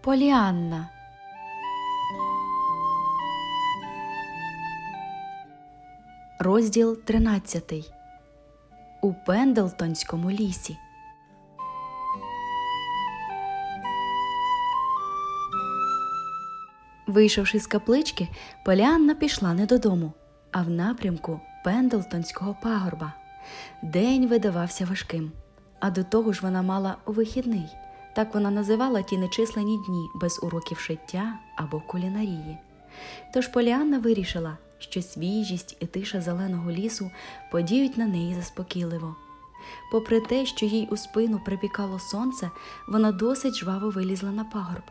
Поліанна. Розділ 13. У Пендлтонському лісі. Вийшовши з каплички, Поліанна пішла не додому, а в напрямку Пендлтонського пагорба. День видавався важким, а до того ж вона мала вихідний. Так вона називала ті нечисленні дні без уроків шиття або кулінарії. Тож Поліанна вирішила, що свіжість і тиша зеленого лісу подіють на неї заспокійливо. Попри те, що їй у спину припікало сонце, вона досить жваво вилізла на пагорб.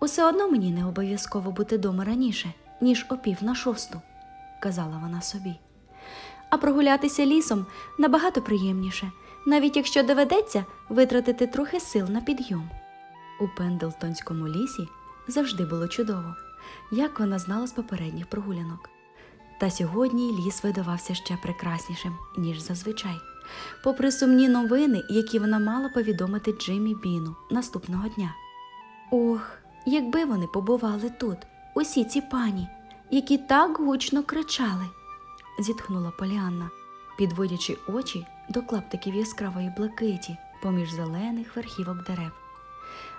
Усе одно мені не обов'язково бути дома раніше, ніж о пів на шосту, казала вона собі. А прогулятися лісом набагато приємніше, навіть якщо доведеться витратити трохи сил на підйом. У Пендлтонському лісі завжди було чудово, як вона знала з попередніх прогулянок. Та сьогодні ліс видавався ще прекраснішим, ніж зазвичай, попри сумні новини, які вона мала повідомити Джиммі Біну наступного дня. Ох, якби вони побували тут, усі ці пані, які так гучно кричали, зітхнула Поліанна, підводячи очі до клаптиків яскравої блакиті поміж зелених верхівок дерев.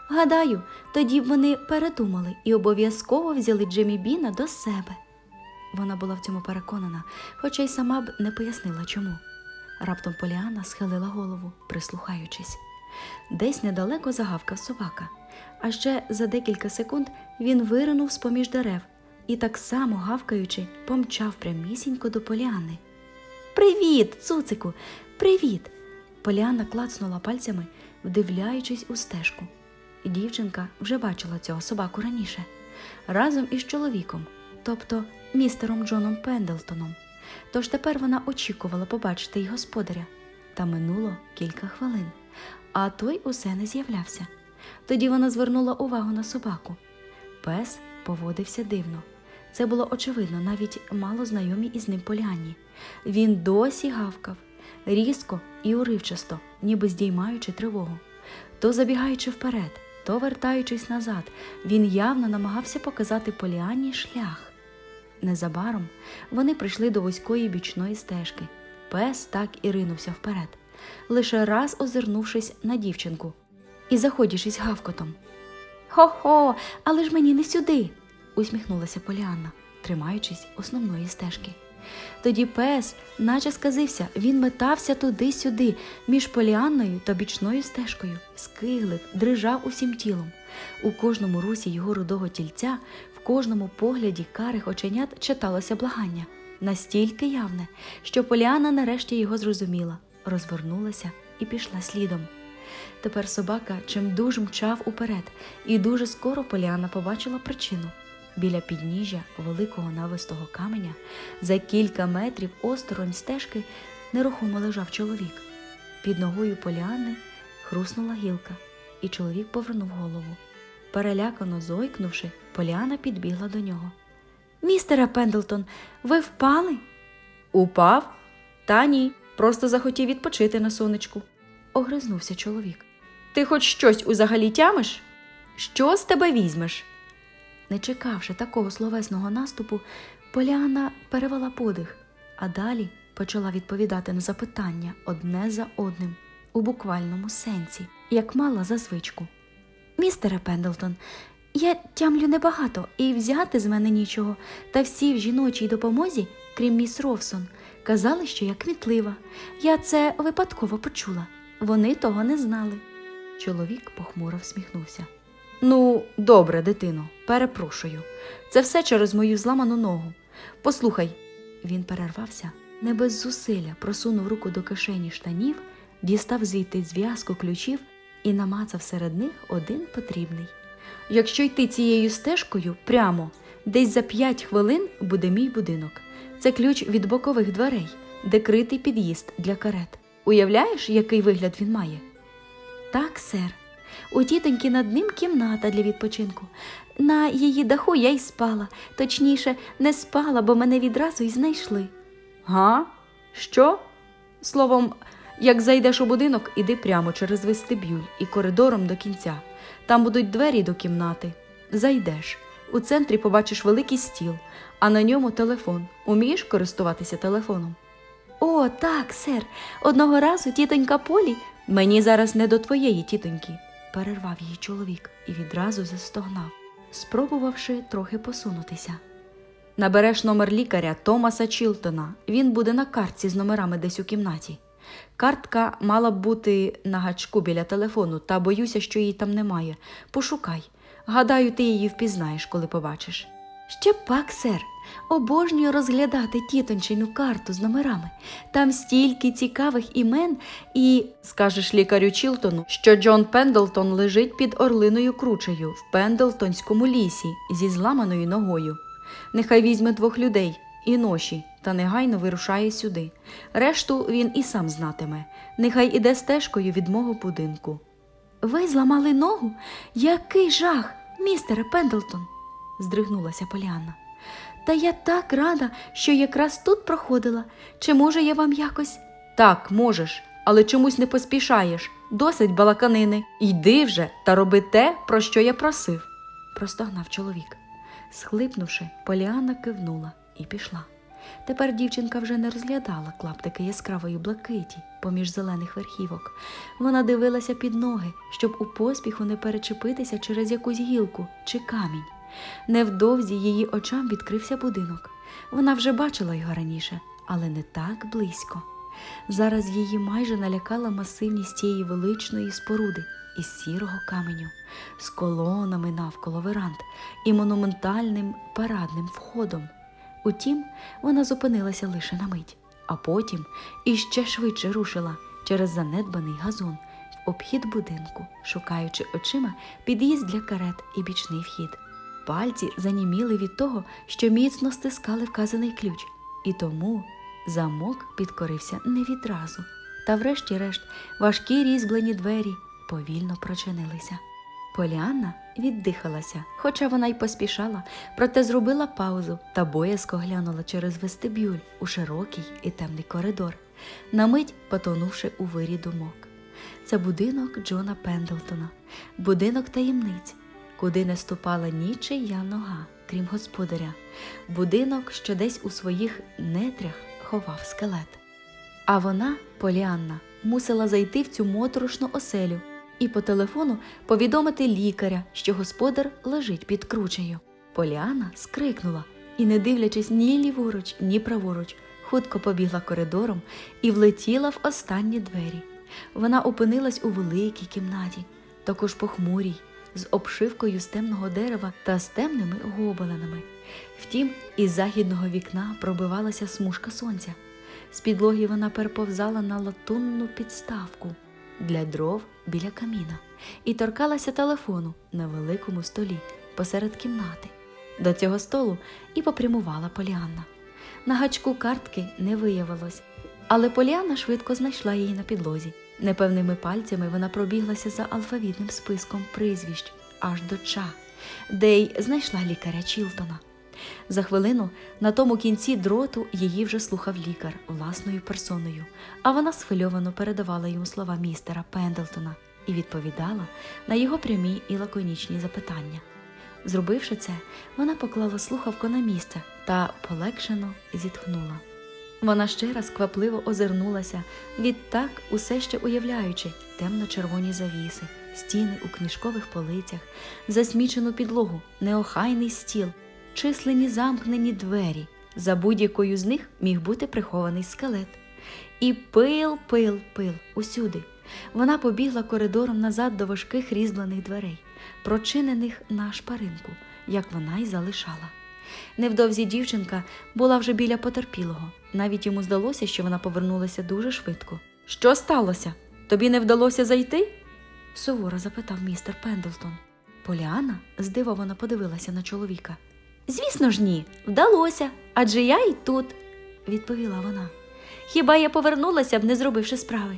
Гадаю, тоді б вони передумали і обов'язково взяли Джиммі Біна до себе. Вона була в цьому переконана, хоча й сама б не пояснила чому. Раптом Поліана схилила голову, прислухаючись. Десь недалеко загавкав собака, а ще за декілька секунд він виринув з-поміж дерев і так само гавкаючи, помчав прямісінько до Поліани. Привіт, цуцику, привіт! Поліана клацнула пальцями, вдивляючись у стежку. Дівчинка вже бачила цього собаку раніше, разом із чоловіком, тобто містером Джоном Пендлтоном. Тож тепер вона очікувала побачити й господаря. Та минуло кілька хвилин, а той усе не з'являвся. Тоді вона звернула увагу на собаку. Пес поводився дивно. Це було очевидно, навіть мало знайомі із ним Поліанні. Він досі гавкав, різко і уривчасто, ніби здіймаючи тривогу. То забігаючи вперед, то вертаючись назад, він явно намагався показати Поліанні шлях. Незабаром вони прийшли до вузької бічної стежки. Пес так і ринувся вперед, лише раз озирнувшись на дівчинку і заходячись гавкотом. Хо-хо, але ж мені не сюди, усміхнулася Поліанна, тримаючись основної стежки. Тоді пес, наче сказився, він метався туди-сюди, між Поліанною та бічною стежкою, скиглив, дрижав усім тілом. У кожному русі його рудого тільця, в кожному погляді карих оченят читалося благання, настільки явне, що Поліанна нарешті його зрозуміла, розвернулася і пішла слідом. Тепер собака чимдуж мчав уперед, і дуже скоро Поліанна побачила причину. Біля підніжжя великого навистого каменя за кілька метрів осторонь стежки нерухомо лежав чоловік. Під ногою Поліанни хруснула гілка, і чоловік повернув голову. Перелякано зойкнувши, Поліана підбігла до нього. Містере Пендлтон, ви впали? Упав? Та ні, просто захотів відпочити на сонечку. Огризнувся чоловік. Ти хоч щось узагалі тямиш? Що з тебе візьмеш? Не чекавши такого словесного наступу, Поліана перевела подих, а далі почала відповідати на запитання одне за одним у буквальному сенсі, як мала за звичку. Містере Пендлтон, я тямлю небагато і взяти з мене нічого, та всі в жіночій допомозі, крім міс Ровсон, казали, що я кмітлива. Я це випадково почула. Вони того не знали. Чоловік похмуро всміхнувся. Ну, добре, дитино, перепрошую. Це все через мою зламану ногу. Послухай, він перервався, не без зусилля просунув руку до кишені штанів, дістав звідти зв'язку ключів і намацав серед них один потрібний. Якщо йти цією стежкою прямо, десь за п'ять хвилин буде мій будинок. Це ключ від бокових дверей, де критий під'їзд для карет. Уявляєш, який вигляд він має? Так, сер. У тітоньки над ним кімната для відпочинку. На її даху я й спала, точніше, не спала, бо мене відразу й знайшли. Га? Що? Словом, Як зайдеш у будинок, іди прямо через вестибюль і коридором до кінця. Там будуть двері до кімнати. Зайдеш. У центрі побачиш великий стіл, а на ньому телефон. Умієш користуватися телефоном? О, так, сер. Одного разу тітонька Полі. Мені зараз не до твоєї тітоньки, перервав її чоловік і відразу застогнав, спробувавши трохи посунутися. Набереш номер лікаря Томаса Чілтона. Він буде на картці з номерами десь у кімнаті. Картка мала б бути на гачку біля телефону, та боюся, що її там немає. Пошукай. Гадаю, ти її впізнаєш, коли побачиш. Ще пак, сер. Обожнюю розглядати тітончину карту з номерами. Там стільки цікавих імен, і скажеш лікарю Чілтону, що Джон Пендлтон лежить під орлиною кручею в Пендлтонському лісі зі зламаною ногою. Нехай візьме двох людей і ноші та негайно вирушає сюди. Решту він і сам знатиме. Нехай іде стежкою від мого будинку. Ви зламали ногу? Який жах, містере Пендлтон, здригнулася Поліанна. Та я так рада, що якраз тут проходила. Чи може я вам якось? Так, можеш, але чомусь не поспішаєш. Досить балаканини. Йди вже та роби те, про що я просив, простогнав чоловік. Схлипнувши, Поліанна кивнула і пішла. Тепер дівчинка вже не розглядала клаптики яскравої блакиті поміж зелених верхівок. Вона дивилася під ноги, щоб у поспіху не перечепитися через якусь гілку чи камінь. Невдовзі її очам відкрився будинок. Вона вже бачила його раніше, але не так близько. Зараз її майже налякала масивність тієї величної споруди із сірого каменю, з колонами навколо веранд і монументальним парадним входом. Утім, вона зупинилася лише на мить, а потім іще швидше рушила через занедбаний газон в обхід будинку, шукаючи очима під'їзд для карет і бічний вхід. Пальці заніміли від того, що міцно стискали вказаний ключ, і тому замок підкорився не відразу. Та врешті-решт важкі різьблені двері повільно прочинилися. Поліанна віддихалася, хоча вона й поспішала, проте зробила паузу та боязко глянула через вестибюль у широкий і темний коридор, на мить потонувши у вирі думок. Це будинок Джона Пендлтона, будинок таємниць, куди не ступала нічия нога, крім господаря, будинок, що десь у своїх нетрях ховав скелет. А вона, Поліанна, мусила зайти в цю моторошну оселю і по телефону повідомити лікаря, що господар лежить під кручею. Поліана скрикнула і, не дивлячись ні ліворуч, ні праворуч, хутко побігла коридором і влетіла в останні двері. Вона опинилась у великій кімнаті, також похмурій, з обшивкою з темного дерева та з темними гобеленами. Втім, із західного вікна пробивалася смужка сонця. З підлоги вона переповзала на латунну підставку для дров біля каміна і торкалася телефону на великому столі посеред кімнати. До цього столу і попрямувала Поліанна. На гачку картки не виявилось, але Поліанна швидко знайшла її на підлозі. Непевними пальцями вона пробіглася за алфавітним списком прізвищ аж до ча, де й знайшла лікаря Чілтона. За хвилину на тому кінці дроту її вже слухав лікар власною персоною, а вона схвильовано передавала йому слова містера Пендлтона і відповідала на його прямі і лаконічні запитання. Зробивши це, вона поклала слухавку на місце та полегшено зітхнула. Вона ще раз квапливо озирнулася, відтак усе ще уявляючи темно-червоні завіси, стіни у книжкових полицях, засмічену підлогу, неохайний стіл, численні замкнені двері. За будь-якою з них міг бути прихований скелет. І пил, пил, пил усюди. Вона побігла коридором назад до важких різьблених дверей, прочинених на шпаринку, як вона й залишала. Невдовзі дівчинка була вже біля потерпілого. Навіть йому здалося, що вона повернулася дуже швидко. Що сталося? Тобі не вдалося зайти? суворо запитав містер Пендлтон. Поліана здивовано подивилася на чоловіка. Звісно ж, ні, вдалося, адже я і тут, відповіла вона. Хіба я повернулася б, не зробивши справи?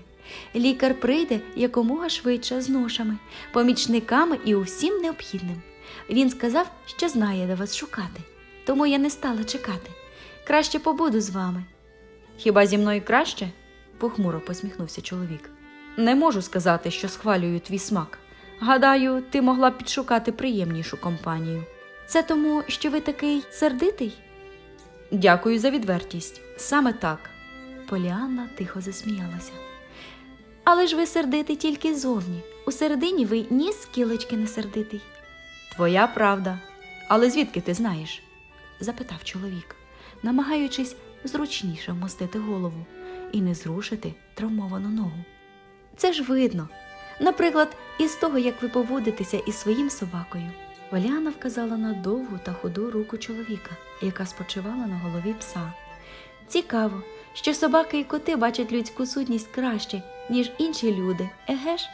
Лікар прийде якомога швидше з ношами, помічниками і усім необхідним. Він сказав, що знає, де вас шукати, тому я не стала чекати. Краще побуду з вами. Хіба зі мною краще? похмуро посміхнувся чоловік. Не можу сказати, що схвалюю твій смак. Гадаю, ти могла б підшукати приємнішу компанію. Це тому, що ви такий сердитий? Дякую за відвертість. Саме так. Поліанна тихо засміялася. Але ж ви сердитий тільки зовні. Усередині ви ні з скілечки не сердитий. Твоя правда. Але звідки ти знаєш? Запитав чоловік, намагаючись зручніше вмостити голову і не зрушити травмовану ногу. Це ж видно. Наприклад, із того, як ви поводитеся із своїм собакою. Валіана вказала на довгу та худу руку чоловіка, яка спочивала на голові пса. Цікаво, що собаки і коти бачать людську сутність краще, ніж інші люди, еге ж?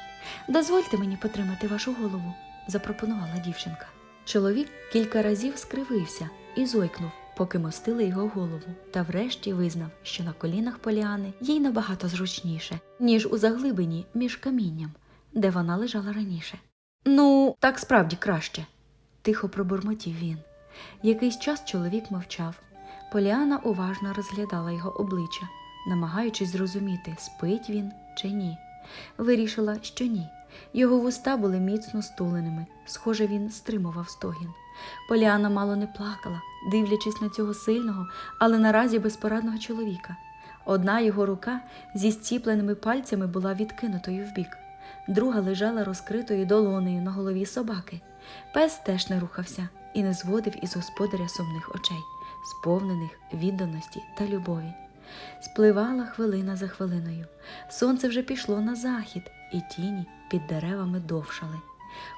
Дозвольте мені потримати вашу голову, запропонувала дівчинка. Чоловік кілька разів скривився і зойкнув, поки мостили його голову, та врешті визнав, що на колінах Поліани їй набагато зручніше, ніж у заглибині між камінням, де вона лежала раніше. Ну, так справді краще, тихо пробурмотів він. Якийсь час чоловік мовчав. Поліана уважно розглядала його обличчя, намагаючись зрозуміти, спить він чи ні. Вирішила, що ні. Його вуста були міцно стуленими, схоже, він стримував стогін. Поліана мало не плакала, дивлячись на цього сильного, але наразі безпорадного чоловіка. Одна його рука зі зціпленими пальцями була відкинутою вбік, друга лежала розкритою долонею на голові собаки. Пес теж не рухався і не зводив із господаря сумних очей, сповнених відданості та любові. Спливала хвилина за хвилиною. Сонце вже пішло на захід, і тіні під деревами довшали.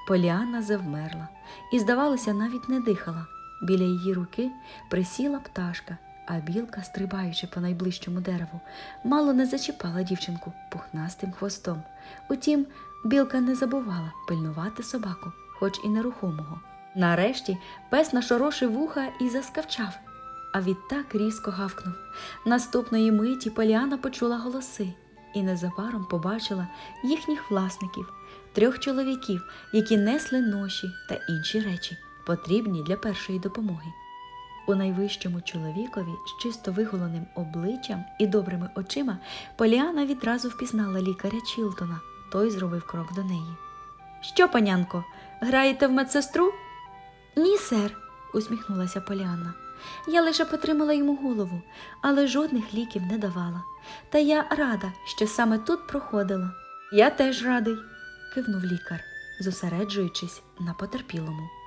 Поліанна завмерла і, здавалося, навіть не дихала. Біля її руки присіла пташка, а білка, стрибаючи по найближчому дереву, мало не зачіпала дівчинку пухнастим хвостом. Утім, білка не забувала пильнувати собаку, хоч і нерухомого. Нарешті пес нашорошив вуха і заскавчав, а відтак різко гавкнув. Наступної миті Поліана почула голоси і незабаром побачила їхніх власників, трьох чоловіків, які несли ноші та інші речі, потрібні для першої допомоги. У найвищому чоловікові з чисто виголеним обличчям і добрими очима Поліана відразу впізнала лікаря Чілтона. Той зробив крок до неї. Що, панянко, граєте в медсестру? Ні, сер, усміхнулася Поліанна. Я лише потримала йому голову, але жодних ліків не давала. Та я рада, що саме тут проходила. Я теж радий, кивнув лікар, зосереджуючись на потерпілому.